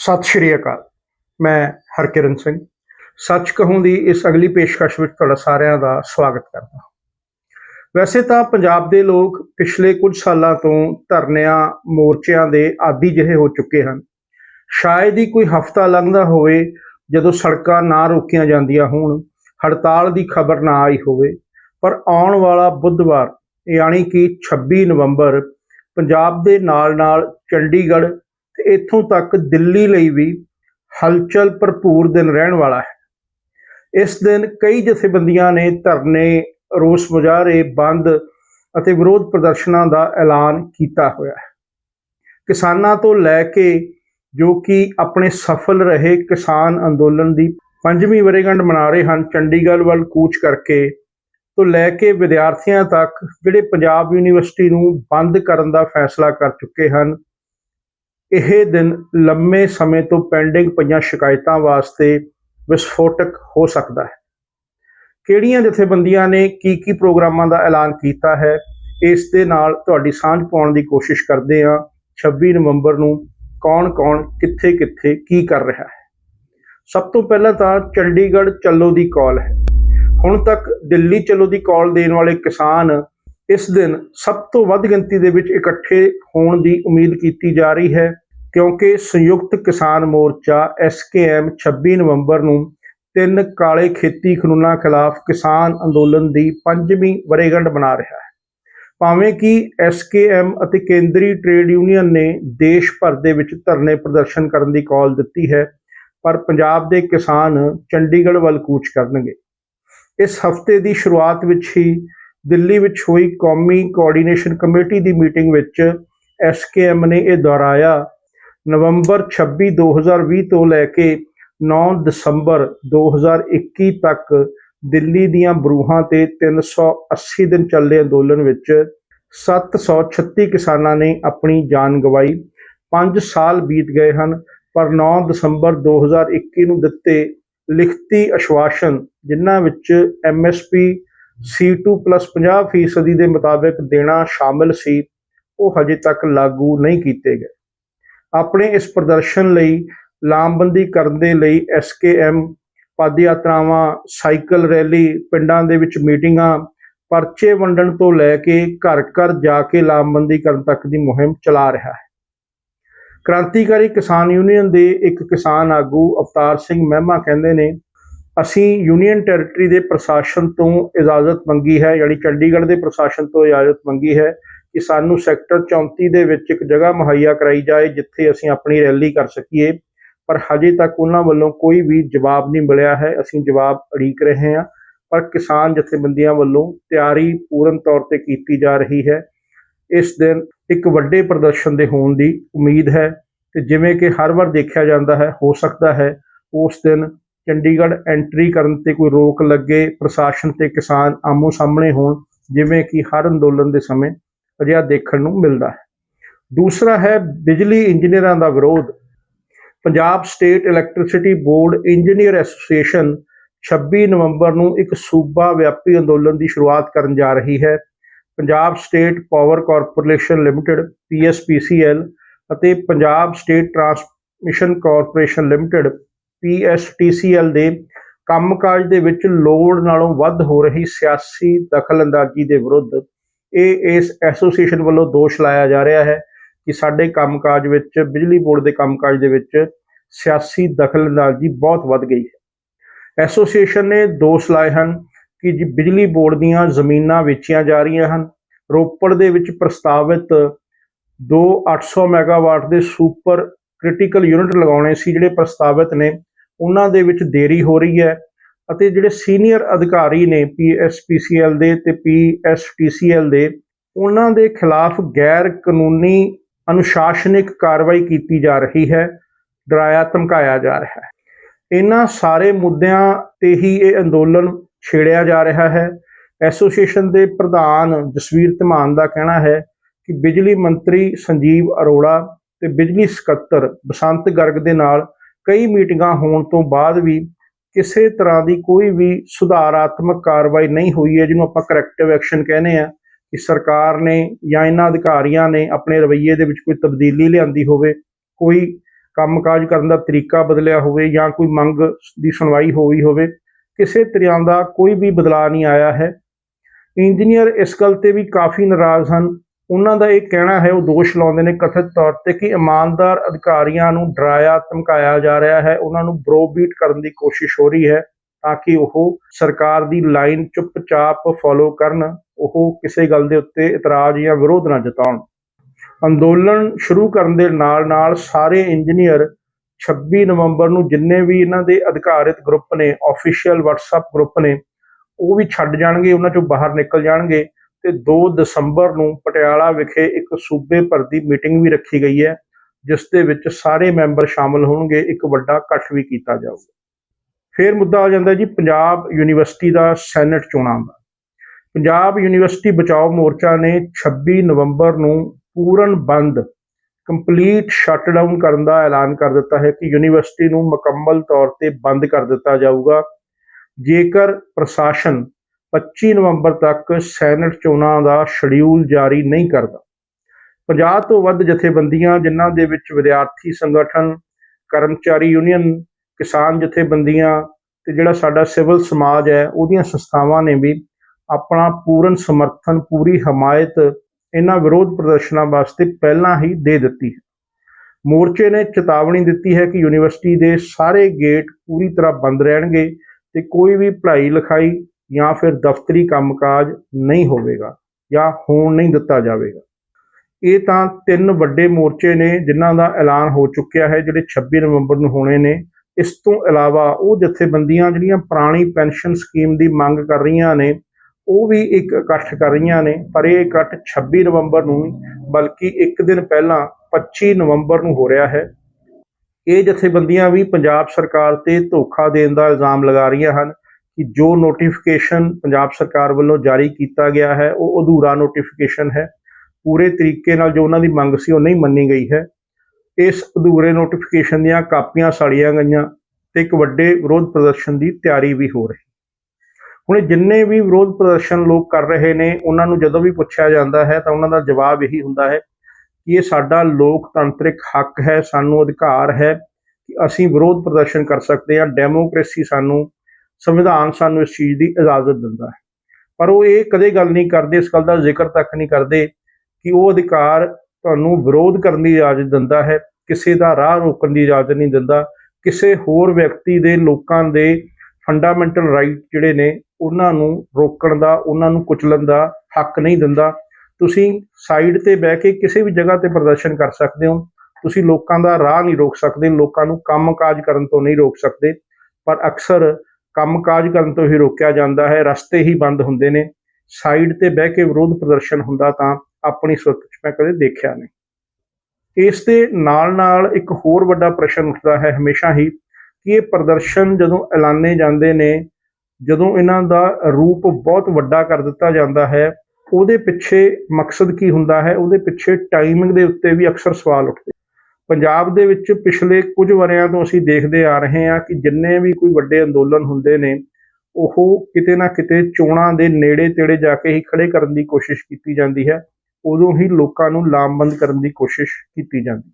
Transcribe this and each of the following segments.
ਸਤਿ ਸ਼੍ਰੀ ਅਕਾਲ। ਮੈਂ ਹਰਕਿਰਨ ਸਿੰਘ। ਸੱਚ ਕਹੂੰ ਦੀ ਇਸ ਅਗਲੀ ਪੇਸ਼ਕਸ਼ ਵਿੱਚ ਤੁਹਾਡਾ ਸਾਰਿਆਂ ਦਾ ਸਵਾਗਤ ਕਰਦਾ ਹਾਂ। ਵੈਸੇ ਤਾਂ ਪੰਜਾਬ ਦੇ ਲੋਕ ਪਿਛਲੇ ਕੁਝ ਸਾਲਾਂ ਤੋਂ ਧਰਨਿਆਂ, ਮੋਰਚਿਆਂ ਦੇ ਆਦੀ ਜਿਹੇ ਹੋ ਚੁੱਕੇ ਹਨ। ਸ਼ਾਇਦ ਹੀ ਕੋਈ ਹਫਤਾ ਲੰਘਦਾ ਹੋਵੇ ਜਦੋਂ ਸੜਕਾਂ ਨਾ ਰੋਕੀਆਂ ਜਾਂਦੀਆਂ ਹੋਣ, ਹੜਤਾਲ ਦੀ ਖਬਰ ਨਾ ਆਈ ਹੋਵੇ। ਪਰ ਆਉਣ ਵਾਲਾ ਬੁੱਧਵਾਰ, ਯਾਨੀ ਕਿ 26 ਨਵੰਬਰ, ਪੰਜਾਬ ਦੇ ਨਾਲ-ਨਾਲ ਚੰਡੀਗੜ੍ਹ ਤੇ ਇੱਥੋਂ ਤੱਕ ਦਿੱਲੀ ਲਈ ਵੀ ਹਲਚਲ ਭਰਪੂਰ ਦਿਨ ਰਹਿਣ ਵਾਲਾ ਹੈ। ਇਸ ਦਿਨ ਕਈ ਜਥੇਬੰਦੀਆਂ ਨੇ ਧਰਨੇ, ਰੋਸ ਮੁਜ਼ਾਹਰੇ, ਬੰਦ ਅਤੇ ਵਿਰੋਧ ਪ੍ਰਦਰਸ਼ਨਾਂ ਦਾ ਐਲਾਨ ਕੀਤਾ ਹੋਇਆ ਹੈ। ਕਿਸਾਨਾਂ ਤੋਂ ਲੈ ਕੇ ਜੋ ਕਿ ਆਪਣੇ ਸਫਲ ਰਹੇ ਕਿਸਾਨ ਅੰਦੋਲਨ ਦੀ ਪੰਜਵੀਂ ਵਰੇਗੰਢ ਮਨਾ ਰਹੇ ਹਨ, ਚੰਡੀਗੜ੍ਹ ਵੱਲ ਕੂਚ ਕਰਕੇ ਤੋਂ ਲੈ ਕੇ ਵਿਦਿਆਰਥੀਆਂ ਤੱਕ ਜਿਹੜੇ ਪੰਜਾਬ ਯੂਨੀਵਰਸਿਟੀ ਨੂੰ ਬੰਦ ਕਰਨ ਦਾ ਫੈਸਲਾ ਕਰ ਚੁੱਕੇ ਹਨ ਇਹ ਦਿਨ ਲੰਮੇ ਸਮੇਂ ਤੋਂ ਪੈਂਡਿੰਗ ਪਈਆਂ ਸ਼ਿਕਾਇਤਾਂ ਵਾਸਤੇ ਵਿਸਫੋਟਕ ਹੋ ਸਕਦਾ ਹੈ। ਕਿਹੜੀਆਂ ਜਥੇਬੰਦੀਆਂ ਨੇ ਕੀ ਕੀ ਪ੍ਰੋਗਰਾਮਾਂ ਦਾ ਐਲਾਨ ਕੀਤਾ ਹੈ, ਇਸ ਦੇ ਨਾਲ ਤੁਹਾਡੀ ਸਾਂਝ ਪਾਉਣ ਦੀ ਕੋਸ਼ਿਸ਼ ਕਰਦੇ ਹਾਂ। 26 ਨਵੰਬਰ ਨੂੰ ਕੌਣ-ਕੌਣ ਕਿੱਥੇ-ਕਿੱਥੇ ਕੀ ਕਰ ਰਿਹਾ ਹੈ। ਸਭ ਤੋਂ ਪਹਿਲਾਂ ਤਾਂ ਚੰਡੀਗੜ੍ਹ ਚੱਲੋ ਦੀ ਕਾਲ ਹੈ। ਹੁਣ ਤੱਕ ਦਿੱਲੀ ਚੱਲੋ ਦੀ ਕਾਲ ਦੇਣ ਵਾਲੇ ਕਿਸਾਨ ਇਸ ਦਿਨ ਸਭ ਤੋਂ ਵੱਧ ਗਿਣਤੀ ਦੇ ਵਿੱਚ ਇਕੱਠੇ ਹੋਣ ਦੀ ਉਮੀਦ ਕੀਤੀ ਜਾ ਰਹੀ ਹੈ। ਕਿਉਂਕਿ ਸੰਯੁਕਤ ਕਿਸਾਨ ਮੋਰਚਾ ਐਸਕੇਐਮ 26 ਨਵੰਬਰ ਨੂੰ ਤਿੰਨ ਕਾਲੇ ਖੇਤੀ ਕਾਨੂੰਨਾਂ ਖਿਲਾਫ ਕਿਸਾਨ ਅੰਦੋਲਨ ਦੀ ਪੰਜਵੀਂ ਵਰੇਗੰਢ ਮਨਾ ਰਿਹਾ ਹੈ। ਭਾਵੇਂ ਕਿ ਐਸਕੇਐਮ ਅਤੇ ਕੇਂਦਰੀ ਟ੍ਰੇਡ ਯੂਨੀਅਨ ਨੇ ਦੇਸ਼ ਭਰ ਦੇ ਵਿੱਚ ਧਰਨੇ ਪ੍ਰਦਰਸ਼ਨ ਕਰਨ ਦੀ ਕਾਲ ਦਿੱਤੀ ਹੈ, ਪਰ ਪੰਜਾਬ ਦੇ ਕਿਸਾਨ ਚੰਡੀਗੜ੍ਹ ਵੱਲ ਕੂਚ ਕਰਨਗੇ। ਇਸ ਹਫ਼ਤੇ ਦੀ ਸ਼ੁਰੂਆਤ ਵਿੱਚ ਹੀ ਦਿੱਲੀ ਵਿੱਚ ਹੋਈ ਕੌਮੀ ਕੋਆਰਡੀਨੇਸ਼ਨ ਕਮੇਟੀ ਦੀ ਮੀਟਿੰਗ ਵਿੱਚ ਐਸਕੇਐਮ ਨੇ ਇਹ ਦੁਹਰਾਇਆ ਨਵੰਬਰ 26 2020 ਤੋਂ ਲੈ ਕੇ 9 ਦਸੰਬਰ 2021 ਤੱਕ ਦਿੱਲੀ ਦੀਆਂ ਬਰੂਹਾਂ ਤੇ 380 ਦਿਨ ਚੱਲੇ ਅੰਦੋਲਨ ਵਿੱਚ 736 ਕਿਸਾਨਾਂ ਨੇ ਆਪਣੀ ਜਾਨ ਗਵਾਈ। 5 ਸਾਲ ਬੀਤ ਗਏ ਹਨ, ਪਰ 9 ਦਸੰਬਰ 2021 ਨੂੰ ਦਿੱਤੇ ਲਿਖਤੀ ਅਸ਼ਵਾਸਨ ਜਿਨ੍ਹਾਂ ਵਿੱਚ ਐਮਐਸਪੀ C2 50% ਫੀਸਦੀ ਦੇ ਮੁਤਾਬਕ ਦੇਣਾ ਸ਼ਾਮਲ ਸੀ, ਉਹ ਹਜੇ ਤੱਕ ਲਾਗੂ ਨਹੀਂ ਕੀਤੇ ਗਏ। ਆਪਣੇ ਇਸ ਪ੍ਰਦਰਸ਼ਨ ਲਈ ਲਾਮਬੰਦੀ ਕਰਨ ਦੇ ਲਈ ਐਸਕੇਐਮ ਪਦ ਯਾਤਰਾਵਾਂ ਸਾਈਕਲ ਰੈਲੀ, ਪਿੰਡਾਂ ਦੇ ਵਿੱਚ ਮੀਟਿੰਗਾਂ, ਪਰਚੇ ਵੰਡਣ ਤੋਂ ਲੈ ਕੇ ਘਰ ਘਰ ਜਾ ਕੇ ਲਾਮਬੰਦੀ ਕਰਨ ਤੱਕ ਦੀ ਮੁਹਿੰਮ ਚਲਾ ਰਿਹਾ ਹੈ। ਕ੍ਰਾਂਤੀਕਾਰੀ ਕਿਸਾਨ ਯੂਨੀਅਨ ਦੇ ਇੱਕ ਕਿਸਾਨ ਆਗੂ ਅਵਤਾਰ ਸਿੰਘ ਮਹਿਮਾ ਕਹਿੰਦੇ ਨੇ, ਅਸੀਂ ਯੂਨੀਅਨ ਟੈਰੀਟਰੀ ਦੇ ਪ੍ਰਸ਼ਾਸਨ ਤੋਂ ਇਜਾਜ਼ਤ ਮੰਗੀ ਹੈ, ਯਾਨੀ ਚੰਡੀਗੜ੍ਹ ਦੇ ਪ੍ਰਸ਼ਾਸਨ ਤੋਂ ਇਜਾਜ਼ਤ ਮੰਗੀ ਹੈ ਕਿ ਸਾਨੂੰ ਸੈਕਟਰ 34 ਦੇ ਵਿੱਚ ਇੱਕ ਜਗ੍ਹਾ ਮੁਹੱਈਆ ਕਰਾਈ ਜਾਏ ਜਿੱਥੇ ਅਸੀਂ ਆਪਣੀ ਰੈਲੀ ਕਰ ਸਕੀਏ। ਪਰ ਹਜੇ ਤੱਕ ਉਹਨਾਂ ਵੱਲੋਂ ਕੋਈ ਵੀ ਜਵਾਬ ਨਹੀਂ ਮਿਲਿਆ ਹੈ। ਅਸੀਂ ਜਵਾਬ ਉਡੀਕ ਰਹੇ ਹਾਂ। ਪਰ ਕਿਸਾਨ ਜਥੇਬੰਦੀਆਂ ਵੱਲੋਂ ਤਿਆਰੀ ਪੂਰਨ ਤੌਰ ਤੇ ਕੀਤੀ ਜਾ ਰਹੀ ਹੈ। ਇਸ ਦਿਨ ਇੱਕ ਵੱਡੇ ਪ੍ਰਦਰਸ਼ਨ ਦੇ ਹੋਣ ਦੀ ਉਮੀਦ ਹੈ ਤੇ ਜਿਵੇਂ ਕਿ ਹਰ ਵਾਰ ਦੇਖਿਆ ਜਾਂਦਾ ਹੈ, ਹੋ ਸਕਦਾ ਹੈ ਉਸ ਦਿਨ ਚੰਡੀਗੜ੍ਹ ਐਂਟਰੀ ਕਰਨ ਤੇ ਕੋਈ ਰੋਕ ਲੱਗੇ, ਪ੍ਰਸ਼ਾਸਨ ਤੇ ਕਿਸਾਨ ਆਮੋ ਸਾਹਮਣੇ ਹੋਣ, ਜਿਵੇਂ ਕਿ ਹਰ ਅੰਦੋਲਨ ਦੇ ਸਮੇਂ। ਅਜਿਹਾ ਦੇਖਣ ਨੂੰ ਮਿਲਦਾ ਹੈ। ਦੂਸਰਾ ਹੈ ਬਿਜਲੀ ਇੰਜੀਨੀਅਰਾਂ ਦਾ ਵਿਰੋਧ। Punjab state electricity board engineer association 26 ਨਵੰਬਰ ਨੂੰ ਇੱਕ ਸੂਬਾ ਵਿਆਪੀ ਅੰਦੋਲਨ ਦੀ ਸ਼ੁਰੂਆਤ ਕਰਨ ਜਾ ਰਹੀ ਹੈ। Punjab state power corporation limited PSPCL ਅਤੇ Punjab state transmission corporation limited PSTCL ਦੇ ਕੰਮਕਾਜ ਦੇ ਵਿੱਚ ਲੋੜ ਨਾਲੋਂ ਵੱਧ ਹੋ ਰਹੀ ਸਿਆਸੀ ਦਖਲਅੰਦਾਜ਼ੀ ਦੇ ਵਿਰੁੱਧ ਇਹ ਇਸ ਐਸੋਸੀਏਸ਼ਨ ਵੱਲੋਂ ਦੋਸ਼ ਲਾਇਆ ਜਾ ਰਿਹਾ ਹੈ ਕਿ ਸਾਡੇ ਕੰਮਕਾਜ ਵਿੱਚ, ਬਿਜਲੀ ਬੋਰਡ ਦੇ ਕੰਮਕਾਜ ਦੇ ਵਿੱਚ ਸਿਆਸੀ ਦਖਲਅੰਦਾਜ਼ੀ ਬਹੁਤ ਵੱਧ ਗਈ ਹੈ। ਐਸੋਸੀਏਸ਼ਨ ਨੇ ਦੋਸ਼ ਲਾਏ ਹਨ ਕਿ ਜੀ ਬਿਜਲੀ ਬੋਰਡ ਦੀਆਂ ਜ਼ਮੀਨਾਂ ਵੇਚੀਆਂ ਜਾ ਰਹੀਆਂ ਹਨ। ਰੋਪੜ ਦੇ ਵਿੱਚ ਪ੍ਰਸਤਾਵਿਤ ਦੋ 800 ਮੈਗਾਵਾਟ ਦੇ ਸੁਪਰ ਕ੍ਰਿਟੀਕਲ ਯੂਨਿਟ ਲਗਾਉਣੇ ਸੀ ਜਿਹੜੇ ਪ੍ਰਸਤਾਵਿਤ ਨੇ। ਉਹਨਾਂ ਦੇ ਵਿੱਚ ਦੇਰੀ ਹੋ ਰਹੀ ਹੈ। ਅਤੇ ਜਿਹੜੇ ਸੀਨੀਅਰ ਅਧਿਕਾਰੀ ਨੇ PSPCL ਦੇ ਤੇ PSTCL ਦੇ, ਉਹਨਾਂ ਦੇ ਖਿਲਾਫ ਗੈਰ ਕਾਨੂੰਨੀ ਅਨੁਸ਼ਾਸਨਿਕ ਕਾਰਵਾਈ ਕੀਤੀ ਜਾ ਰਹੀ ਹੈ, ਡਰਾਇਆ, ਧਮਕਾਇਆ ਜਾ ਰਿਹਾ ਹੈ। ਇਹਨਾਂ ਸਾਰੇ ਮੁੱਦਿਆਂ ਤੇ ਹੀ ਇਹ ਅੰਦੋਲਨ ਛੇੜਿਆ ਜਾ ਰਿਹਾ ਹੈ। ਐਸੋਸੀਏਸ਼ਨ ਦੇ ਪ੍ਰਧਾਨ ਜਸਵੀਰ ਧਮਾਨ ਦਾ ਕਹਿਣਾ ਹੈ ਕਿ ਬਿਜਲੀ ਮੰਤਰੀ ਸੰਜੀਵ ਅਰੋੜਾ ਤੇ ਬਿਜਲੀ ਸਕੱਤਰ ਬਸੰਤ ਗਰਗ ਦੇ ਨਾਲ ਕਈ ਮੀਟਿੰਗਾਂ ਹੋਣ ਤੋਂ ਬਾਅਦ ਵੀ ਕਿਸੇ ਤਰ੍ਹਾਂ ਦੀ ਕੋਈ ਵੀ ਸੁਧਾਰਾਤਮਕ ਕਾਰਵਾਈ ਨਹੀਂ ਹੋਈ ਹੈ, ਜਿਹਨੂੰ ਆਪਾਂ ਕਰੈਕਟਿਵ ਐਕਸ਼ਨ ਕਹਿੰਦੇ ਆ ਕਿ ਸਰਕਾਰ ਨੇ ਜਾਂ ਇਹਨਾਂ ਅਧਿਕਾਰੀਆਂ ਨੇ ਆਪਣੇ ਰਵੱਈਏ ਦੇ ਵਿੱਚ ਕੋਈ ਤਬਦੀਲੀ ਲਿਆਂਦੀ ਹੋਵੇ, ਕੋਈ ਕੰਮਕਾਜ ਕਰਨ ਦਾ ਤਰੀਕਾ ਬਦਲਿਆ ਹੋਵੇ ਜਾਂ ਕੋਈ ਮੰਗ ਦੀ ਸੁਣਵਾਈ ਹੋਈ ਹੋਵੇ, ਕਿਸੇ ਤਰ੍ਹਾਂ ਦਾ ਕੋਈ ਵੀ ਬਦਲਾਅ ਨਹੀਂ ਆਇਆ ਹੈ। ਇੰਜੀਨੀਅਰ ਇਸ ਗੱਲ ਤੇ ਵੀ ਕਾਫੀ ਨਾਰਾਜ਼ ਹਨ ਉਹਨਾਂ ਦਾ ਇਹ ਕਹਿਣਾ ਹੈ, ਉਹ ਦੋਸ਼ ਲਾਉਂਦੇ ਨੇ ਕਥਿਤ ਤੌਰ ਤੇ ਕਿ ਇਮਾਨਦਾਰ ਅਧਿਕਾਰੀਆਂ ਨੂੰ ਡਰਾਇਆ, ਧਮਕਾਇਆ ਜਾ ਰਿਹਾ ਹੈ। ਉਹਨਾਂ ਨੂੰ ਬਰੋਬੀਟ ਕਰਨ ਦੀ ਕੋਸ਼ਿਸ਼ ਹੋ ਰਹੀ ਹੈ ਤਾਂ ਕਿ ਉਹ ਸਰਕਾਰ ਦੀ ਲਾਈਨ ਚੁੱਪਚਾਪ ਫੋਲੋ ਕਰਨ, ਉਹ ਕਿਸੇ ਗੱਲ ਦੇ ਉੱਤੇ ਇਤਰਾਜ਼ ਜਾਂ ਵਿਰੋਧ ਨਾ ਜਤਾਉਣ। ਅੰਦੋਲਨ ਸ਼ੁਰੂ ਕਰਨ ਦੇ ਨਾਲ-ਨਾਲ ਸਾਰੇ ਇੰਜੀਨੀਅਰ 26 ਨਵੰਬਰ ਨੂੰ ਜਿੰਨੇ ਵੀ ਇਹਨਾਂ ਦੇ ਅਧਿਕਾਰਿਤ ਗਰੁੱਪ ਨੇ ਆਫੀਸ਼ੀਅਲ WhatsApp ਗਰੁੱਪ ਨੇ, ਉਹ ਵੀ ਛੱਡ ਜਾਣਗੇ, ਉਹਨਾਂ ਚੋਂ ਬਾਹਰ ਨਿਕਲ ਜਾਣਗੇ। ਤੇ 2 ਦਸੰਬਰ ਨੂੰ ਪਟਿਆਲਾ ਵਿਖੇ ਇੱਕ ਸੂਬੇ ਭਰ ਦੀ ਮੀਟਿੰਗ ਵੀ ਰੱਖੀ ਗਈ ਹੈ, ਜਿਸ ਦੇ ਵਿੱਚ ਸਾਰੇ ਮੈਂਬਰ ਸ਼ਾਮਲ ਹੋਣਗੇ, ਇੱਕ ਵੱਡਾ ਇਕੱਠ ਵੀ ਕੀਤਾ ਜਾਊਗਾ। ਫਿਰ ਮੁੱਦਾ ਆ ਜਾਂਦਾ ਜੀ, ਪੰਜਾਬ ਯੂਨੀਵਰਸਿਟੀ ਦਾ ਸੈਨੇਟ ਚੋਣਾਂ ਦਾ। ਪੰਜਾਬ ਯੂਨੀਵਰਸਿਟੀ ਬਚਾਓ ਮੋਰਚਾ ਨੇ 26 ਨਵੰਬਰ ਨੂੰ ਪੂਰਨ ਬੰਦ, ਕੰਪਲੀਟ ਸ਼ਟਡਾਊਨ ਕਰਨ ਦਾ ਐਲਾਨ ਕਰ ਦਿੱਤਾ ਹੈ ਕਿ ਯੂਨੀਵਰਸਿਟੀ ਨੂੰ ਮੁਕੰਮਲ ਤੌਰ ਤੇ ਬੰਦ ਕਰ ਦਿੱਤਾ ਜਾਊਗਾ। ਜੇਕਰ ਪ੍ਰਸ਼ਾਸਨ 25 ਨਵੰਬਰ ਤੱਕ ਸੈਨੇਟ ਚੋਣਾਂ ਦਾ ਸ਼ਡਿਊਲ ਜਾਰੀ ਨਹੀਂ ਕਰਦਾ। 50 ਤੋਂ ਵੱਧ ਜਥੇਬੰਦੀਆਂ, ਜਿਨ੍ਹਾਂ ਦੇ ਵਿੱਚ ਵਿਦਿਆਰਥੀ ਸੰਗਠਨ, ਕਰਮਚਾਰੀ ਯੂਨੀਅਨ, ਕਿਸਾਨ ਜਥੇਬੰਦੀਆਂ ਤੇ ਜਿਹੜਾ ਸਾਡਾ ਸਿਵਲ ਸਮਾਜ ਹੈ, ਉਹਦੀਆਂ ਸੰਸਥਾਵਾਂ ਨੇ ਵੀ ਆਪਣਾ ਪੂਰਨ ਸਮਰਥਨ, ਪੂਰੀ ਹਮਾਇਤ ਇਹਨਾਂ ਵਿਰੋਧ ਪ੍ਰਦਰਸ਼ਨਾਂ ਵਾਸਤੇ ਪਹਿਲਾਂ ਹੀ ਦੇ ਦਿੱਤੀ ਹੈ। ਮੋਰਚੇ ਨੇ ਚੇਤਾਵਨੀ ਦਿੱਤੀ ਹੈ ਕਿ ਯੂਨੀਵਰਸਿਟੀ ਦੇ ਸਾਰੇ ਗੇਟ ਪੂਰੀ ਤਰ੍ਹਾਂ ਬੰਦ ਰਹਿਣਗੇ ਤੇ ਕੋਈ ਵੀ ਪੜ੍ਹਾਈ ਲਿਖਾਈ ਜਾਂ ਫਿਰ ਦਫ਼ਤਰੀ ਕੰਮਕਾਜ ਨਹੀਂ ਹੋਵੇਗਾ ਜਾਂ ਹੋਣ ਨਹੀਂ ਦਿੱਤਾ ਜਾਵੇਗਾ। ਇਹ ਤਾਂ ਤਿੰਨ ਵੱਡੇ ਮੋਰਚੇ ਨੇ ਜਿਨ੍ਹਾਂ ਦਾ ਐਲਾਨ ਹੋ ਚੁੱਕਿਆ ਹੈ, ਜਿਹੜੇ 26 ਨਵੰਬਰ ਨੂੰ ਹੋਣੇ ਨੇ। ਇਸ ਤੋਂ ਇਲਾਵਾ ਉਹ ਜਥੇਬੰਦੀਆਂ ਜਿਹੜੀਆਂ ਪੁਰਾਣੀ ਪੈਨਸ਼ਨ ਸਕੀਮ ਦੀ ਮੰਗ ਕਰ ਰਹੀਆਂ ਨੇ, ਉਹ ਵੀ ਇੱਕ ਇਕੱਠ ਕਰ ਰਹੀਆਂ ਨੇ। ਪਰ ਇਹ ਇਕੱਠ 26 ਨਵੰਬਰ ਨੂੰ ਨਹੀਂ, ਬਲਕਿ ਇੱਕ ਦਿਨ ਪਹਿਲਾਂ 25 ਨਵੰਬਰ ਨੂੰ ਹੋ ਰਿਹਾ ਹੈ। ਇਹ ਜਥੇਬੰਦੀਆਂ ਵੀ ਪੰਜਾਬ ਸਰਕਾਰ ਤੇ ਧੋਖਾ ਦੇਣ ਦਾ ਇਲਜ਼ਾਮ ਲਗਾ ਰਹੀਆਂ ਹਨ। ਕਿ ਜੋ ਨੋਟੀਫਿਕੇਸ਼ਨ ਪੰਜਾਬ ਸਰਕਾਰ ਵੱਲੋਂ ਜਾਰੀ ਕੀਤਾ ਗਿਆ ਹੈ, ਉਹ ਅਧੂਰਾ ਨੋਟੀਫਿਕੇਸ਼ਨ ਹੈ। ਪੂਰੇ ਤਰੀਕੇ ਨਾਲ ਜੋ ਉਹਨਾਂ ਦੀ ਮੰਗ ਸੀ, ਉਹ ਨਹੀਂ ਮੰਨੀ ਗਈ ਹੈ। ਇਸ ਅਧੂਰੇ ਨੋਟੀਫਿਕੇਸ਼ਨ ਦੀਆਂ ਕਾਪੀਆਂ ਸਾੜੀਆਂ ਗਈਆਂ ਤੇ ਇੱਕ ਵੱਡੇ ਵਿਰੋਧ ਪ੍ਰਦਰਸ਼ਨ ਦੀ ਤਿਆਰੀ ਵੀ ਹੋ ਰਹੀ। ਹੁਣ ਜਿੰਨੇ ਵੀ ਵਿਰੋਧ ਪ੍ਰਦਰਸ਼ਨ ਲੋਕ ਕਰ ਰਹੇ ਨੇ, ਉਹਨਾਂ ਨੂੰ ਜਦੋਂ ਵੀ ਪੁੱਛਿਆ ਜਾਂਦਾ ਹੈ, ਤਾਂ ਉਹਨਾਂ ਦਾ ਜਵਾਬ ਇਹੀ ਹੁੰਦਾ ਹੈ ਕਿ ਇਹ ਸਾਡਾ ਲੋਕਤੰਤਰਿਕ ਹੱਕ ਹੈ, ਸਾਨੂੰ ਅਧਿਕਾਰ ਹੈ ਕਿ ਅਸੀਂ ਵਿਰੋਧ ਪ੍ਰਦਰਸ਼ਨ ਕਰ ਸਕਦੇ ਹਾਂ। ਡੈਮੋਕ੍ਰੇਸੀ ਸਾਨੂੰ ਸੰਵਿਧਾਨ ਸਾਨੂੰ ਇਸ ਚੀਜ਼ ਦੀ ਇਜਾਜ਼ਤ ਦਿੰਦਾ ਹੈ। ਪਰ ਉਹ ਇਹ ਕਦੇ ਗੱਲ ਨਹੀਂ ਕਰਦੇ, ਇਸ ਗੱਲ ਦਾ ਜ਼ਿਕਰ ਤੱਕ ਨਹੀਂ ਕਰਦੇ ਕਿ ਉਹ ਅਧਿਕਾਰ ਤੁਹਾਨੂੰ ਵਿਰੋਧ ਕਰਨ ਦੀ ਇਜਾਜ਼ਤ ਦਿੰਦਾ ਹੈ, ਕਿਸੇ ਦਾ ਰਾਹ ਰੋਕਣ ਦੀ ਇਜਾਜ਼ਤ ਨਹੀਂ ਦਿੰਦਾ, ਕਿਸੇ ਹੋਰ ਵਿਅਕਤੀ ਦੇ ਲੋਕਾਂ ਦੇ ਫੰਡਾਮੈਂਟਲ ਰਾਈਟ ਜਿਹੜੇ ਨੇ, ਉਹਨਾਂ ਨੂੰ ਰੋਕਣ ਦਾ, ਉਹਨਾਂ ਨੂੰ ਕੁਚਲਣ ਦਾ ਹੱਕ ਨਹੀਂ ਦਿੰਦਾ। ਤੁਸੀਂ ਸਾਈਡ ਤੇ ਬਹਿ ਕੇ ਕਿਸੇ ਵੀ ਜਗ੍ਹਾ ਤੇ ਪ੍ਰਦਰਸ਼ਨ ਕਰ ਸਕਦੇ ਹੋ। ਤੁਸੀਂ ਲੋਕਾਂ ਦਾ ਰਾਹ ਨਹੀਂ ਰੋਕ ਸਕਦੇ, ਲੋਕਾਂ ਨੂੰ ਕੰਮਕਾਜ ਕਰਨ ਤੋਂ ਨਹੀਂ ਰੋਕ ਸਕਦੇ। ਪਰ ਅਕਸਰ ਕੰਮਕਾਜ ਕਰਨ ਤੋਂ ਹੀ ਰੋਕਿਆ ਜਾਂਦਾ ਹੈ, ਰਸਤੇ ਹੀ ਬੰਦ ਹੁੰਦੇ ਨੇ, ਸਾਈਡ ਤੇ ਬਹਿ ਕੇ ਵਿਰੋਧ ਪ੍ਰਦਰਸ਼ਨ ਹੁੰਦਾ ਤਾਂ ਆਪਣੀ ਸੁਰਤ 'ਚ ਮੈਂ ਕਦੇ ਦੇਖਿਆ ਨਹੀਂ। ਇਸ ਦੇ ਨਾਲ ਨਾਲ ਇੱਕ ਹੋਰ ਵੱਡਾ ਪ੍ਰਸ਼ਨ ਉੱਠਦਾ ਹੈ ਹਮੇਸ਼ਾ ਹੀ ਕਿ ਇਹ ਪ੍ਰਦਰਸ਼ਨ ਜਦੋਂ ਐਲਾਨੇ ਜਾਂਦੇ ਨੇ, ਜਦੋਂ ਇਹਨਾਂ ਦਾ ਰੂਪ ਬਹੁਤ ਵੱਡਾ ਕਰ ਦਿੱਤਾ ਜਾਂਦਾ ਹੈ, ਉਹਦੇ ਪਿੱਛੇ ਮਕਸਦ ਕੀ ਹੁੰਦਾ ਹੈ, ਉਹਦੇ ਪਿੱਛੇ ਟਾਈਮਿੰਗ ਦੇ ਉੱਤੇ ਵੀ ਅਕਸਰ ਸਵਾਲ ਉੱਠਦੇ ਪੰਜਾਬ ਦੇ ਵਿੱਚ ਪਿਛਲੇ ਕੁਝ ਵਰਿਆਂ ਤੋਂ ਅਸੀਂ ਦੇਖਦੇ ਆ ਰਹੇ ਹਾਂ ਕਿ ਜਿੰਨੇ ਵੀ ਕੋਈ ਵੱਡੇ ਅੰਦੋਲਨ ਹੁੰਦੇ ਨੇ, ਉਹ ਕਿਤੇ ਨਾ ਕਿਤੇ ਚੋਣਾਂ ਦੇ ਨੇੜੇ ਤੇੜੇ ਜਾ ਕੇ ਹੀ ਖੜੇ ਕਰਨ ਦੀ ਕੋਸ਼ਿਸ਼ ਕੀਤੀ ਜਾਂਦੀ ਹੈ। ਉਦੋਂ ਹੀ ਲੋਕਾਂ ਨੂੰ ਲਾਮਬੰਦ ਕਰਨ ਦੀ ਕੋਸ਼ਿਸ਼ ਕੀਤੀ ਜਾਂਦੀ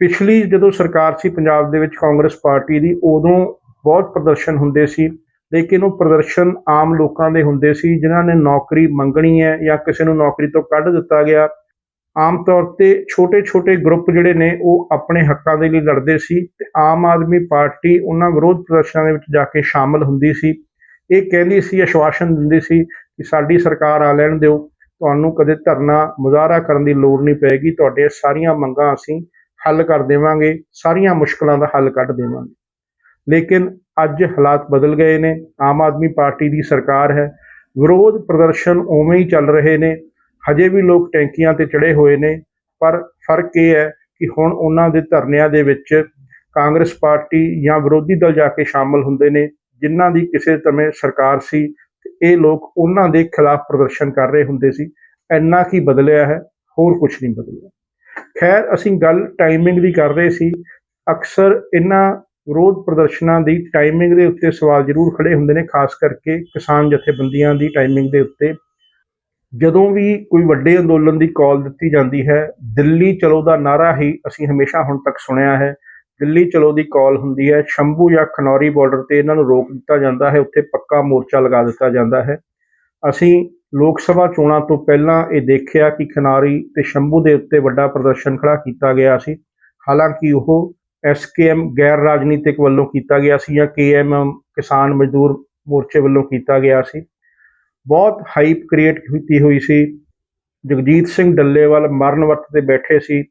ਪਿਛਲੀ ਜਦੋਂ ਸਰਕਾਰ ਸੀ ਪੰਜਾਬ ਦੇ ਵਿੱਚ ਕਾਂਗਰਸ ਪਾਰਟੀ ਦੀ, ਉਦੋਂ ਬਹੁਤ ਪ੍ਰਦਰਸ਼ਨ ਹੁੰਦੇ ਸੀ, ਲੇਕਿਨ ਉਹ ਪ੍ਰਦਰਸ਼ਨ ਆਮ ਲੋਕਾਂ ਦੇ ਹੁੰਦੇ ਸੀ, ਜਿਨ੍ਹਾਂ ਨੇ ਨੌਕਰੀ ਮੰਗਣੀ ਹੈ ਜਾਂ ਕਿਸੇ ਨੂੰ ਨੌਕਰੀ ਤੋਂ ਕੱਢ ਦਿੱਤਾ ਗਿਆ ਆਮ ਤੌਰ ਤੇ ਛੋਟੇ-ਛੋਟੇ ਗਰੁੱਪ ਜਿਹੜੇ ਨੇ, ਉਹ ਆਪਣੇ ਹੱਕਾਂ ਦੇ ਲਈ ਲੜਦੇ ਸੀ ਤੇ ਆਮ ਆਦਮੀ ਪਾਰਟੀ ਉਹਨਾਂ ਵਿਰੋਧ ਪ੍ਰਦਰਸ਼ਨਾਂ ਦੇ ਵਿੱਚ ਜਾ ਕੇ ਸ਼ਾਮਲ ਹੁੰਦੀ ਸੀ। ਇਹ ਕਹਿੰਦੀ ਸੀ, ਆਸ਼ਵਾਸਨ ਦਿੰਦੀ ਸੀ ਕਿ ਸਾਡੀ ਸਰਕਾਰ ਆ ਲੈਣ ਦਿਓ, ਤੁਹਾਨੂੰ ਕਦੇ ਧਰਨਾ ਮੁਜ਼ਾਹਰਾ ਕਰਨ ਦੀ ਲੋੜ ਨਹੀਂ ਪਏਗੀ, ਤੁਹਾਡੇ ਸਾਰੀਆਂ ਮੰਗਾਂ ਅਸੀਂ ਹੱਲ ਕਰ ਦੇਵਾਂਗੇ, ਸਾਰੀਆਂ ਮੁਸ਼ਕਲਾਂ ਦਾ ਹੱਲ ਕੱਢ ਦੇਵਾਂਗੇ। ਲੇਕਿਨ ਅੱਜ ਹਾਲਾਤ ਬਦਲ ਗਏ ਨੇ, ਆਮ ਆਦਮੀ ਪਾਰਟੀ ਦੀ ਸਰਕਾਰ ਹੈ, ਵਿਰੋਧ ਪ੍ਰਦਰਸ਼ਨ ਉਵੇਂ ਹੀ ਚੱਲ ਰਹੇ ਨੇ ਹਜੇ ਵੀ ਲੋਕ ਟੈਂਕੀਆਂ ਤੇ ਚੜੇ ਹੋਏ ਨੇ, ਪਰ ਫ਼ਰਕ ਇਹ ਹੈ ਕਿ ਹੁਣ ਉਹਨਾਂ ਦੇ ਧਰਨਿਆਂ ਦੇ ਵਿੱਚ ਕਾਂਗਰਸ ਪਾਰਟੀ ਜਾਂ ਵਿਰੋਧੀ ਦਲ ਜਾ ਕੇ ਸ਼ਾਮਲ ਹੁੰਦੇ ਨੇ, ਜਿਨ੍ਹਾਂ ਦੀ ਕਿਸੇ ਸਮੇਂ ਸਰਕਾਰ ਸੀ ਇਹ ਲੋਕ ਉਹਨਾਂ ਦੇ ਖਿਲਾਫ ਪ੍ਰਦਰਸ਼ਨ ਕਰ ਰਹੇ ਹੁੰਦੇ ਸੀ। ਇੰਨਾ ਕੀ ਬਦਲਿਆ ਹੈ, ਹੋਰ ਕੁਝ ਨਹੀਂ ਬਦਲਿਆ। ਖੈਰ, ਅਸੀਂ ਗੱਲ ਟਾਈਮਿੰਗ ਦੀ ਕਰ ਰਹੇ ਸੀ। ਅਕਸਰ ਇਹਨਾਂ ਵਿਰੋਧ ਪ੍ਰਦਰਸ਼ਨਾਂ ਦੀ ਟਾਈਮਿੰਗ ਦੇ ਉੱਤੇ ਸਵਾਲ ਜ਼ਰੂਰ ਖੜੇ ਹੁੰਦੇ ਨੇ, ਖਾਸ ਕਰਕੇ ਕਿਸਾਨ ਜਥੇਬੰਦੀਆਂ ਦੀ ਟਾਈਮਿੰਗ ਦੇ ਉੱਤੇ। ਜਦੋਂ ਵੀ ਕੋਈ ਵੱਡੇ ਅੰਦੋਲਨ ਦੀ ਕਾਲ ਦਿੱਤੀ ਜਾਂਦੀ ਹੈ, ਦਿੱਲੀ ਚਲੋ ਦਾ ਨਾਰਾ ਹੀ ਅਸੀਂ ਹਮੇਸ਼ਾ ਹੁਣ ਤੱਕ ਸੁਣਿਆ ਹੈ। ਦਿੱਲੀ ਚਲੋ ਦੀ ਕਾਲ ਹੁੰਦੀ ਹੈ, ਸ਼ੰਭੂ ਜਾਂ ਖਨੌਰੀ ਬਾਰਡਰ ਤੇ ਇਹਨਾਂ ਨੂੰ ਰੋਕ ਦਿੱਤਾ ਜਾਂਦਾ ਹੈ, ਉੱਥੇ ਪੱਕਾ ਮੋਰਚਾ ਲਗਾ ਦਿੱਤਾ ਜਾਂਦਾ ਹੈ। ਅਸੀਂ ਲੋਕ ਸਭਾ ਚੋਣਾਂ ਤੋਂ ਪਹਿਲਾਂ ਇਹ ਦੇਖਿਆ ਕਿ ਖਨੌਰੀ ਤੇ ਸ਼ੰਭੂ ਦੇ ਉੱਤੇ ਵੱਡਾ ਪ੍ਰਦਰਸ਼ਨ ਖੜਾ ਕੀਤਾ ਗਿਆ ਸੀ। ਹਾਲਾਂਕਿ ਉਹ ਐਸਕੇਐਮ ਗੈਰ ਰਾਜਨੀਤਿਕ ਵੱਲੋਂ ਕੀਤਾ ਗਿਆ ਸੀ ਜਾਂ ਕੇਐਮਐਮ ਕਿਸਾਨ ਮਜ਼ਦੂਰ ਮੋਰਚੇ ਵੱਲੋਂ ਕੀਤਾ ਗਿਆ ਸੀ। ਬਹੁਤ ਹਾਈਪ ਕ੍ਰੀਏਟ ਕੀਤੀ ਹੋਈ ਸੀ। ਜਗਜੀਤ ਸਿੰਘ ਡੱਲੇਵਾਲ ਮਰਨ ਵਰਤ ਤੇ ਬੈਠੇ ਸੀ।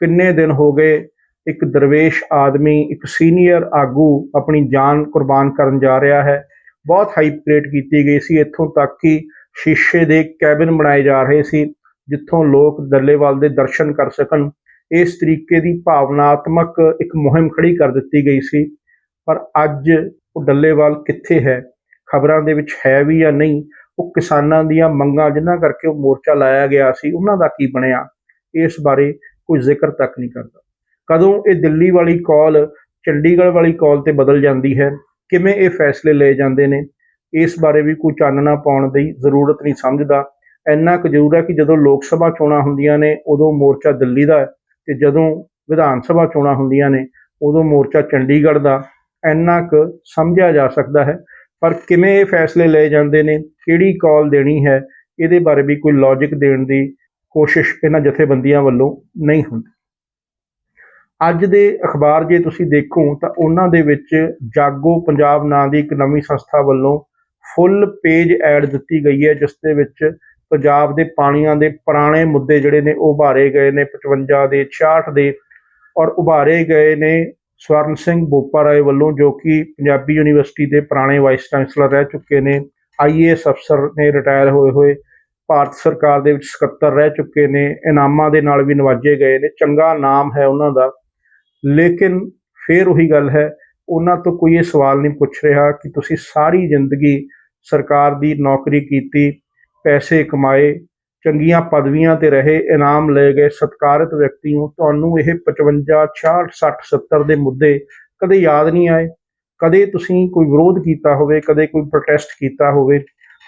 ਕਿੰਨੇ ਦਿਨ ਹੋ ਗਏ ਇੱਕ ਦਰਵੇਸ਼ ਆਦਮੀ, ਇੱਕ ਸੀਨੀਅਰ ਆਗੂ ਆਪਣੀ ਜਾਨ ਕੁਰਬਾਨ ਕਰਨ ਜਾ ਰਿਹਾ ਹੈ। ਬਹੁਤ ਹਾਈਪ ਕ੍ਰੀਏਟ ਕੀਤੀ ਗਈ ਸੀ। ਇੱਥੋਂ ਤੱਕ ਕਿ ਸ਼ੀਸ਼ੇ ਦੇ ਕੈਬਿਨ ਬਣਾਏ ਜਾ ਰਹੇ ਸੀ, ਜਿੱਥੋਂ ਲੋਕ ਡੱਲੇਵਾਲ ਦੇ ਦਰਸ਼ਨ ਕਰ ਸਕਣ। ਇਸ ਤਰੀਕੇ ਦੀ ਭਾਵਨਾਤਮਕ ਇੱਕ ਮੁਹਿੰਮ ਖੜੀ ਕਰ ਦਿੱਤੀ ਗਈ ਸੀ। ਪਰ ਅੱਜ ਉਹ ਡੱਲੇਵਾਲ ਕਿੱਥੇ ਹੈ? ਖਬਰਾਂ ਦੇ ਵਿੱਚ ਹੈ ਵੀ ਜਾਂ ਨਹੀਂ? ਉਹ ਕਿਸਾਨਾਂ ਦੀਆਂ ਮੰਗਾਂ ਜਿਨ੍ਹਾਂ ਕਰਕੇ ਉਹ ਮੋਰਚਾ ਲਾਇਆ ਗਿਆ ਸੀ, ਉਹਨਾਂ ਦਾ ਕੀ ਬਣਿਆ? ਇਸ ਬਾਰੇ ਕੋਈ ਜ਼ਿਕਰ ਤੱਕ ਨਹੀਂ ਕਰਦਾ। ਕਦੋਂ ਇਹ ਦਿੱਲੀ ਵਾਲੀ ਕਾਲ, ਚੰਡੀਗੜ੍ਹ ਵਾਲੀ ਕਾਲ ਤੇ ਬਦਲ ਜਾਂਦੀ ਹੈ? ਕਿਵੇਂ ਇਹ ਫੈਸਲੇ ਲਏ ਜਾਂਦੇ ਨੇ? ਇਸ ਬਾਰੇ ਵੀ ਕੋਈ ਚਾਨਣਾ ਪਾਉਣ ਦੀ ਜ਼ਰੂਰਤ ਨਹੀਂ ਸਮਝਦਾ। ਇੰਨਾ ਕੁ ਜ਼ਰੂਰ ਹੈ ਕਿ ਜਦੋਂ ਲੋਕ ਸਭਾ ਚੋਣਾਂ ਹੁੰਦੀਆਂ ਨੇ, ਉਦੋਂ ਮੋਰਚਾ ਦਿੱਲੀ ਦਾ ਹੈ ਤੇ ਜਦੋਂ ਵਿਧਾਨ ਸਭਾ ਚੋਣਾਂ ਹੁੰਦੀਆਂ ਨੇ, ਉਦੋਂ ਮੋਰਚਾ ਚੰਡੀਗੜ੍ਹ ਦਾ। ਇੰਨਾ ਕੁ ਸਮਝਿਆ ਜਾ ਸਕਦਾ ਹੈ। ਪਰ ਕਿਵੇਂ ਇਹ ਫੈਸਲੇ ਲਏ ਜਾਂਦੇ ਨੇ, ਕਿਹੜੀ ਕਾਲ ਦੇਣੀ ਹੈ, ਇਹਦੇ ਬਾਰੇ ਵੀ ਕੋਈ ਲੌਜੀਕ ਦੇਣ ਦੀ ਕੋਸ਼ਿਸ਼ ਇਹਨਾਂ ਜਥੇਬੰਦੀਆਂ ਵੱਲੋਂ ਨਹੀਂ ਹੁੰਦੀ। ਅੱਜ ਦੇ ਅਖਬਾਰ ਜੇ ਤੁਸੀਂ ਦੇਖੋ ਤਾਂ ਉਹਨਾਂ ਦੇ ਵਿੱਚ ਜਾਗੋ ਪੰਜਾਬ ਨਾਂ ਦੀ ਇੱਕ ਨਵੀਂ ਸੰਸਥਾ ਵੱਲੋਂ ਫੁੱਲ ਪੇਜ ਐਡ ਦਿੱਤੀ ਗਈ ਹੈ, ਜਿਸ ਦੇ ਵਿੱਚ ਪੰਜਾਬ ਦੇ ਪਾਣੀਆਂ ਦੇ ਪੁਰਾਣੇ ਮੁੱਦੇ ਜਿਹੜੇ ਨੇ ਉਹ ਉਭਾਰੇ ਗਏ ਨੇ 55 ਦੇ 66 ਦੇ ਔਰ ਉਭਾਰੇ ਗਏ ਨੇ ਸਵਰਨ ਸਿੰਘ ਬੋਪਾ ਰਾਏ ਵੱਲੋਂ ਜੋ ਕਿ ਪੰਜਾਬੀ ਯੂਨੀਵਰਸਿਟੀ ਦੇ ਪੁਰਾਣੇ ਵਾਈਸ ਚਾਂਸਲਰ ਰਹਿ ਚੁੱਕੇ ਨੇ ਆਈਏਐਸ ਅਫਸਰ ਨੇ ਰਿਟਾਇਰ ਹੋਏ ਹੋਏ, ਭਾਰਤ ਸਰਕਾਰ ਦੇ ਵਿੱਚ ਸਕੱਤਰ ਰਹਿ ਚੁੱਕੇ ਨੇ, ਇਨਾਮਾਂ ਦੇ ਨਾਲ ਵੀ ਨਵਾਜੇ ਗਏ ਨੇ, ਚੰਗਾ ਨਾਮ ਹੈ ਉਹਨਾਂ ਦਾ। ਲੇਕਿਨ ਫੇਰ ਉਹੀ ਗੱਲ ਹੈ, ਉਹਨਾਂ ਤੋਂ ਕੋਈ ਇਹ ਸਵਾਲ ਨਹੀਂ ਪੁੱਛ ਰਿਹਾ ਕਿ ਤੁਸੀਂ ਸਾਰੀ ਜ਼ਿੰਦਗੀ ਸਰਕਾਰ ਦੀ ਨੌਕਰੀ ਕੀਤੀ, ਪੈਸੇ ਕਮਾਏ ਚੰਗੀਆਂ ਪਦਵੀਆਂ ਤੇ ਰਹੇ, ਇਨਾਮ ਲਏ ਗਏ ਸਤਿਕਾਰਤ ਵਿਅਕਤੀ ਹੋ ਤੁਹਾਨੂੰ ਇਹ 55 66 60 70 ਦੇ ਮੁੱਦੇ ਕਦੇ ਯਾਦ ਨਹੀਂ ਆਏ? ਕਦੇ ਤੁਸੀਂ ਕੋਈ ਵਿਰੋਧ ਕੀਤਾ ਹੋਵੇ, ਕਦੇ ਕੋਈ ਪ੍ਰੋਟੈਸਟ ਕੀਤਾ ਹੋਵੇ?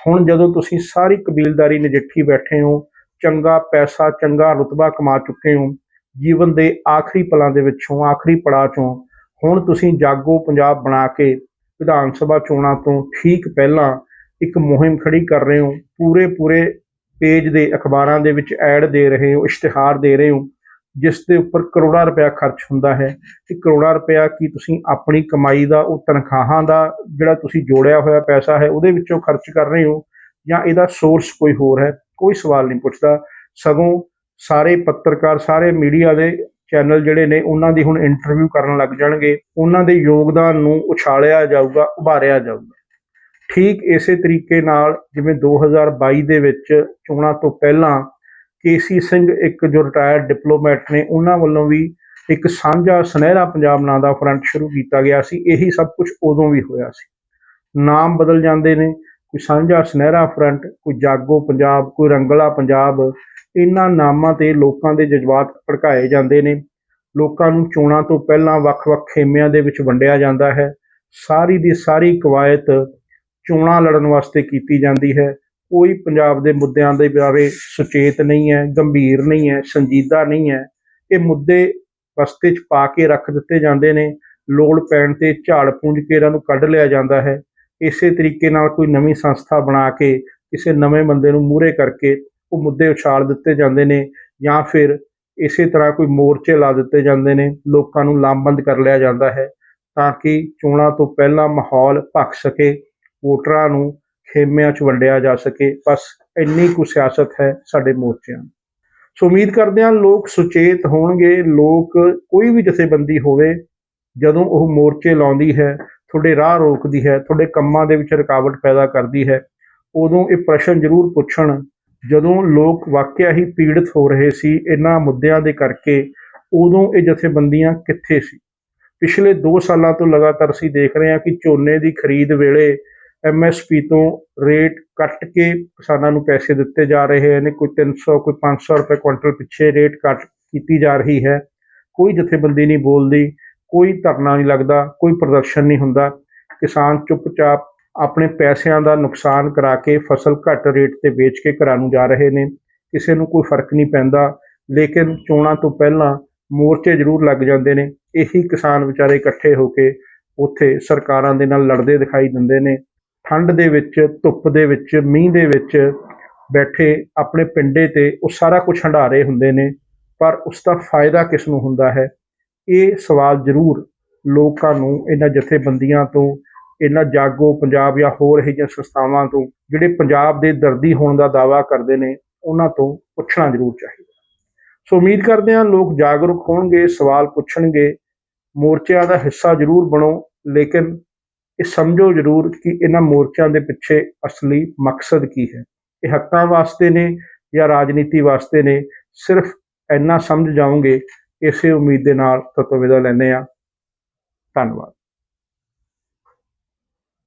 ਹੁਣ ਜਦੋਂ ਤੁਸੀਂ ਸਾਰੀ ਕਬੀਲਦਾਰੀ ਨਜਿੱਠੀ ਬੈਠੇ ਹੋ, ਚੰਗਾ ਪੈਸਾ, ਚੰਗਾ ਰੁਤਬਾ ਕਮਾ ਚੁੱਕੇ ਹੋ, ਜੀਵਨ ਦੇ ਆਖਰੀ ਪਲਾਂ ਦੇ ਵਿੱਚੋਂ, ਆਖਰੀ ਪੜਾਅ ਚੋਂ, ਹੁਣ ਤੁਸੀਂ ਜਾਗੋ ਪੰਜਾਬ ਬਣਾ ਕੇ ਵਿਧਾਨ ਸਭਾ ਚੋਣਾਂ ਤੋਂ ਠੀਕ ਪਹਿਲਾਂ ਇੱਕ ਮੁਹਿੰਮ ਖੜੀ ਕਰ ਰਹੇ ਹੋ ਪੂਰੇ ਪੂਰੇ ਪੇਜ ਦੇ ਅਖਬਾਰਾਂ ਦੇ ਵਿੱਚ ਐਡ ਦੇ ਰਹੇ ਹੋ, ਇਸ਼ਤਿਹਾਰ ਦੇ ਰਹੇ ਹੋ, ਜਿਸ ਦੇ ਉੱਪਰ ਕਰੋੜਾਂ ਰੁਪਇਆ ਖਰਚ ਹੁੰਦਾ ਹੈ ਤੇ ਕਰੋੜਾਂ ਰੁਪਇਆ ਕੀ ਤੁਸੀਂ ਆਪਣੀ ਕਮਾਈ ਦਾ, ਉਹ ਤਨਖਾਹਾਂ ਦਾ ਜਿਹੜਾ ਤੁਸੀਂ ਜੋੜਿਆ ਹੋਇਆ ਪੈਸਾ ਹੈ, ਉਹਦੇ ਵਿੱਚੋਂ ਖਰਚ ਕਰ ਰਹੇ ਹੋ ਜਾਂ ਇਹਦਾ ਸੋਰਸ ਕੋਈ ਹੋਰ ਹੈ? ਕੋਈ ਸਵਾਲ ਨਹੀਂ ਪੁੱਛਦਾ। ਸਗੋਂ ਸਾਰੇ ਪੱਤਰਕਾਰ, ਸਾਰੇ ਮੀਡੀਆ ਦੇ ਚੈਨਲ ਜਿਹੜੇ ਨੇ, ਉਹਨਾਂ ਦੀ ਹੁਣ ਇੰਟਰਵਿਊ ਕਰਨ ਲੱਗ ਜਾਣਗੇ। ਉਹਨਾਂ ਦੇ ਯੋਗਦਾਨ ਨੂੰ ਉਛਾਲਿਆ ਜਾਊਗਾ, ਉਭਾਰਿਆ ਜਾਊਗਾ। ਠੀਕ ਇਸੇ ਤਰੀਕੇ ਨਾਲ ਜਿਵੇਂ 2022 ਦੇ ਵਿੱਚ ਚੋਣਾਂ ਤੋਂ ਪਹਿਲਾਂ ਕੇਸੀ ਸਿੰਘ ਇੱਕ ਜੋ ਰਿਟਾਇਰਡ ਡਿਪਲੋਮੈਟ ਨੇ, ਉਹਨਾਂ ਵੱਲੋਂ ਵੀ ਇੱਕ ਸਾਂਝਾ ਸੁਨਹਿਰਾ ਪੰਜਾਬ ਨਾਂ ਦਾ ਫਰੰਟ ਸ਼ੁਰੂ ਕੀਤਾ ਗਿਆ ਸੀ। ਇਹੀ ਸਭ ਕੁਝ ਉਦੋਂ ਵੀ ਹੋਇਆ ਸੀ। ਨਾਮ ਬਦਲ ਜਾਂਦੇ ਨੇ, ਕੋਈ ਸਾਂਝਾ ਸੁਨਹਿਰਾ ਫਰੰਟ ਕੋਈ ਜਾਗੋ ਪੰਜਾਬ, ਕੋਈ ਰੰਗਲਾ ਪੰਜਾਬ, ਇਹਨਾਂ ਨਾਮਾਂ ਤੇ ਲੋਕਾਂ ਦੇ ਜਜ਼ਬਾਤ ਭੜਕਾਏ ਜਾਂਦੇ ਨੇ। ਲੋਕਾਂ ਨੂੰ ਚੋਣਾਂ ਤੋਂ ਪਹਿਲਾਂ ਵੱਖ-ਵੱਖ ਖੇਮਿਆਂ ਦੇ ਵਿੱਚ ਵੰਡਿਆ ਜਾਂਦਾ ਹੈ। ਸਾਰੀ ਦੀ ਸਾਰੀ ਕਵਾਇਤ ਚੋਣਾਂ ਲੜਨ ਵਾਸਤੇ ਕੀਤੀ ਜਾਂਦੀ ਹੈ। ਕੋਈ ਪੰਜਾਬ ਦੇ ਮੁੱਦਿਆਂ ਦੇ ਬਾਰੇ ਸੁਚੇਤ ਨਹੀਂ ਹੈ, ਗੰਭੀਰ ਨਹੀਂ ਹੈ, ਸੰਜੀਦਾ ਨਹੀਂ ਹੈ। ਇਹ ਮੁੱਦੇ ਬਸਤੇ 'ਚ ਪਾ ਕੇ ਰੱਖ ਦਿੱਤੇ ਜਾਂਦੇ ਨੇ। ਲੋੜ ਪੈਣ ਤੇ ਝਾੜ ਪੂੰਝ ਕੇ ਇਹਨਾਂ ਨੂੰ ਕੱਢ ਲਿਆ ਜਾਂਦਾ ਹੈ। ਇਸੇ ਤਰੀਕੇ ਨਾਲ ਕੋਈ ਨਵੀਂ ਸੰਸਥਾ ਬਣਾ ਕੇ, ਕਿਸੇ ਨਵੇਂ ਬੰਦੇ ਨੂੰ ਮੂਹਰੇ ਕਰਕੇ ਉਹ ਮੁੱਦੇ ਉਛਾਲ ਦਿੱਤੇ ਜਾਂਦੇ ਨੇ ਜਾਂ ਫਿਰ ਇਸੇ ਤਰ੍ਹਾਂ ਕੋਈ ਮੋਰਚੇ ਲਾ ਦਿੱਤੇ ਜਾਂਦੇ ਨੇ, ਲੋਕਾਂ ਨੂੰ ਲਾਮਬੰਦ ਕਰ ਲਿਆ ਜਾਂਦਾ ਹੈ ਤਾਂ ਕਿ ਚੋਣਾਂ ਤੋਂ ਪਹਿਲਾਂ ਮਾਹੌਲ ਭਖ ਸਕੇ। ਵੋਟਰਾਂ ਨੂੰ ਖੇਮਿਆਂ 'ਚ ਵੰਡਿਆ ਜਾ ਸਕੇ। ਬਸ ਇੰਨੀ ਕੁ ਸਿਆਸਤ ਹੈ ਸਾਡੇ ਮੋਰਚਿਆਂ ਦੀ। ਸੋ ਉਮੀਦ ਕਰਦੇ ਹਾਂ ਲੋਕ ਸੁਚੇਤ ਹੋਣਗੇ। ਲੋਕ ਕੋਈ ਵੀ ਜਥੇਬੰਦੀ ਹੋਵੇ, ਜਦੋਂ ਉਹ ਮੋਰਚੇ ਲਾਉਂਦੀ ਹੈ, ਤੁਹਾਡੇ ਰਾਹ ਰੋਕਦੀ ਹੈ, ਤੁਹਾਡੇ ਕੰਮਾਂ ਦੇ ਵਿੱਚ ਰੁਕਾਵਟ ਪੈਦਾ ਕਰਦੀ ਹੈ, ਉਦੋਂ ਇਹ ਪ੍ਰਸ਼ਨ ਜ਼ਰੂਰ ਪੁੱਛਣ, ਜਦੋਂ ਲੋਕ ਵਾਕਿਆ ਹੀ ਪੀੜਤ ਹੋ ਰਹੇ ਸੀ ਇਹਨਾਂ ਮੁੱਦਿਆਂ ਦੇ ਕਰਕੇ, ਉਦੋਂ ਇਹ ਜਥੇਬੰਦੀਆਂ ਕਿੱਥੇ ਸੀ? ਪਿਛਲੇ 2 ਸਾਲਾਂ ਤੋਂ ਲਗਾਤਾਰ ਅਸੀਂ ਦੇਖ ਰਹੇ ਹਾਂ ਕਿ ਝੋਨੇ ਦੀ ਖਰੀਦ ਵੇਲੇ ਐਮਐਸਪੀ ਤੋਂ ਰੇਟ ਕੱਟ ਕੇ ਕਿਸਾਨਾਂ ਨੂੰ ਪੈਸੇ ਦਿੱਤੇ ਜਾ ਰਹੇ ਨੇ, ਕੋਈ 300 ਕੋਈ 500 ਰੁਪਏ ਕੁਇੰਟਲ ਪਿੱਛੇ ਰੇਟ ਕੱਟ ਕੀਤੀ ਜਾ ਰਹੀ ਹੈ। ਕੋਈ ਜਥੇਬੰਦੀ ਨਹੀਂ ਬੋਲਦੀ, ਕੋਈ ਧਰਨਾ ਨਹੀਂ ਲੱਗਦਾ, ਕੋਈ ਪ੍ਰਦਰਸ਼ਨ ਨਹੀਂ ਹੁੰਦਾ। ਕਿਸਾਨ ਚੁੱਪਚਾਪ ਆਪਣੇ ਪੈਸਿਆਂ ਦਾ ਨੁਕਸਾਨ ਕਰਾ ਕੇ ਫਸਲ ਘੱਟ ਰੇਟ ਤੇ ਵੇਚ ਕੇ ਘਰਾਂ ਨੂੰ ਜਾ ਰਹੇ ਨੇ। ਕਿਸੇ ਨੂੰ ਕੋਈ ਫ਼ਰਕ ਨਹੀਂ ਪੈਂਦਾ, ਲੇਕਿਨ ਚੋਣਾਂ ਤੋਂ ਪਹਿਲਾਂ ਮੋਰਚੇ ਜ਼ਰੂਰ ਲੱਗ ਜਾਂਦੇ ਨੇ। ਇਹੀ ਕਿਸਾਨ ਵਿਚਾਰੇ ਇਕੱਠੇ ਹੋ ਕੇ ਉੱਥੇ ਸਰਕਾਰਾਂ ਦੇ ਨਾਲ ਲੜਦੇ ਦਿਖਾਈ ਦਿੰਦੇ ਨੇ। ਠੰਡ ਦੇ ਵਿੱਚ, ਧੁੱਪ ਦੇ ਵਿੱਚ, ਮੀਂਹ ਦੇ ਵਿੱਚ ਬੈਠੇ ਆਪਣੇ ਪਿੰਡੇ ਤੇ ਉਹ ਸਾਰਾ ਕੁਝ ਹੰਡਾਰੇ ਹੁੰਦੇ ਨੇ, ਪਰ ਉਸ ਦਾ ਫਾਇਦਾ ਕਿਸ ਨੂੰ ਹੁੰਦਾ ਹੈ? ਇਹ ਸਵਾਲ ਜ਼ਰੂਰ ਲੋਕਾਂ ਨੂੰ, ਇਹਨਾਂ ਜਥੇਬੰਦੀਆਂ ਤੋਂ, ਇਹਨਾਂ ਜਾਗੋ ਪੰਜਾਬ ਜਾਂ ਹੋਰ ਇਹੋ ਜਿਹੀਆਂ ਸੰਸਥਾਵਾਂ ਤੋਂ, ਜਿਹੜੇ ਪੰਜਾਬ ਦੇ ਦਰਦੀ ਹੋਣ ਦਾ ਦਾਅਵਾ ਕਰਦੇ ਨੇ, ਉਹਨਾਂ ਤੋਂ ਪੁੱਛਣਾ ਜ਼ਰੂਰ ਚਾਹੀਦਾ ਸੋ ਉਮੀਦ ਕਰਦੇ ਹਾਂ ਲੋਕ ਜਾਗਰੂਕ ਹੋਣਗੇ, ਸਵਾਲ ਪੁੱਛਣਗੇ, ਮੋਰਚਿਆਂ ਦਾ ਹਿੱਸਾ ਜ਼ਰੂਰ ਬਣੋ, ਲੇਕਿਨ ਇਹ ਸਮਝੋ ਜ਼ਰੂਰ ਕਿ ਇਹਨਾਂ ਮੋਰਚਿਆਂ ਦੇ ਪਿੱਛੇ ਅਸਲੀ ਮਕਸਦ ਕੀ ਹੈ। ਇਹ ਹੱਕਾਂ ਵਾਸਤੇ ਨੇ ਜਾਂ ਰਾਜਨੀਤੀ ਵਾਸਤੇ ਨੇ? ਸਿਰਫ ਇੰਨਾ ਸਮਝ ਜਾਓਗੇ, ਇਸੇ ਉਮੀਦ ਦੇ ਨਾਲ ਤਤਵ ਲੈਂਦੇ ਆ ਧੰਨਵਾਦ।